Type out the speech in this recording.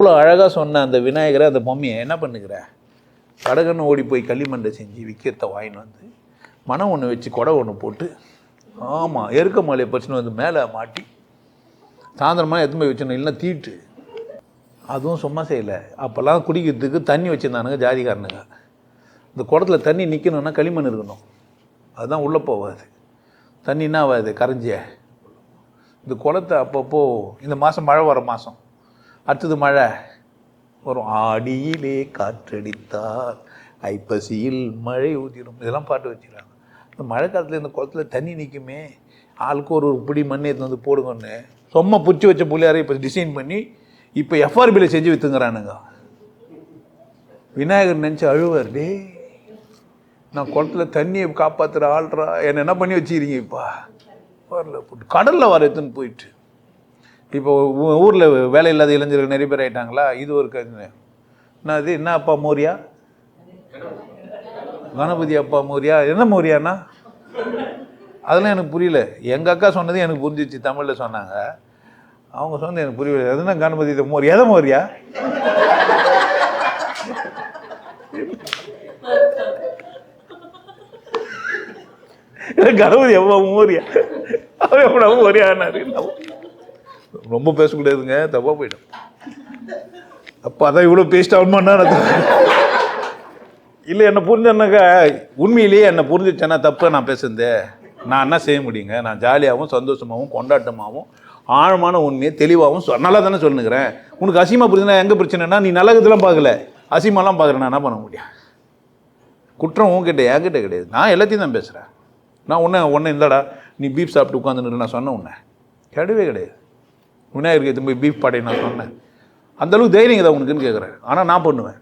இவ்வளோ அழகாக சொன்ன அந்த விநாயகரை அந்த பொம்மையை என்ன பண்ணுகிற? கடகன்னு ஓடி போய் களிமண்டை செஞ்சு விற்கிறத வாங்கின்னு வந்து மனம் ஒன்று வச்சு கொடை ஒன்று போட்டு ஆமாம் எருக்க மாலையை பறிச்சுன்னு வந்து மேலே மாட்டி சாயந்தரமாக எதுவும் போய் வச்சிடணும் இல்லைன்னா தீட்டு. அதுவும் சும்மா செய்யலை. அப்போல்லாம் குடிக்கிறதுக்கு தண்ணி வச்சுருந்தானுங்க ஜாதிக்காரனுங்க இந்த குடத்தில் தண்ணி நிற்கணும்னா களிமண் இருக்கணும். அதுதான் உள்ளே போகாது. தண்ணி என்ன ஆகாது? கரைஞ்சிய? இந்த குளத்தை அப்பப்போ இந்த மாதம் மழை வர மாதம் அடுத்தது மழை. வரும் ஆடியிலே காற்றடித்தார் ஐப்பசியில் மழை ஊதிடும் இதெல்லாம் பாட்டு வச்சுக்கிறாங்க. இந்த மழை காலத்தில் இந்த குளத்துல தண்ணி நிற்குமே ஆளுக்கு ஒரு பிடி மண் எடுத்து வந்து போடுங்கன்னு சும்மா பிடிச்சி வச்ச பிள்ளையாரை இப்போ டிசைன் பண்ணி இப்போ எஃப்ஆர்பியில் செஞ்சு விற்றுங்கிறானுங்க விநாயகர் நினச்சி அழுவார் டே நான் குளத்துல தண்ணியை காப்பாற்றுற ஆள்றா என்னை என்ன பண்ணி வச்சுக்கிறீங்க இப்போ? வரல போட்டு கடலில் வர எடுத்துன்னு போயிட்டு. இப்போ ஊரில் வேலை இல்லாத இளைஞர்கள் நிறைய பேர் ஆயிட்டாங்களா? இது ஒரு கருத்து. என்ன என்ன அப்பா மோரியா? கணபதி அப்பா மோரியா? என்ன மோரியாண்ணா? அதெல்லாம் எனக்கு புரியல. எங்கள் அக்கா சொன்னது எனக்கு புரிஞ்சிச்சு. தமிழில் சொன்னாங்க. அவங்க சொன்னது எனக்கு புரியல. எதுனா கணபதி இது மோரியா? எதை மோரியா? கணபதி எவ்வளோ மோரியா? அவன் எவ்வளோ மோரியானாரு. ரொம்ப பேசக்கூடாதுங்க தப்பாக போயிடும். அப்போ அதான் இவ்வளோ பேசிட்டு ஆகுமாண்ணா இல்லை என்னை புரிஞ்சனாக்கா உண்மையிலேயே என்னை புரிஞ்சிச்சேன்னா தப்பு நான் பேசுனது. நான் என்ன செய்ய முடியுங்க? நான் ஜாலியாகவும் சந்தோஷமாகவும் கொண்டாட்டமாகவும் ஆழமான உண்மையை தெளிவாகவும் சொ நல்லா தானே சொல்லுங்கிறேன். உனக்கு அசிமா புரிஞ்சுனா எங்கே பிரச்சனைனா நீ நல்லதுலாம் பார்க்கல. அசிமாலாம் பார்க்குறேன் நான் என்ன பண்ண முடியும்? குற்றம் உன்கிட்ட என்கிட்ட கிடையாது. நான் எல்லாத்தையும் தான் பேசுகிறேன் நான் ஒன்றே உன்னை இந்தடா நீ பீஃப் சாப்பிட்டு உட்காந்துன்னு நான் சொன்ன உன்னை. கிடையவே கிடையாது. விநாயகருக்கு எடுத்து போய் பீஃப் பாட்டை நான் சொன்னேன் அந்தளவுக்கு தைரியம் தான் உனக்குன்னு கேட்குறேன் ஆனால் நான் பண்ணுவேன்.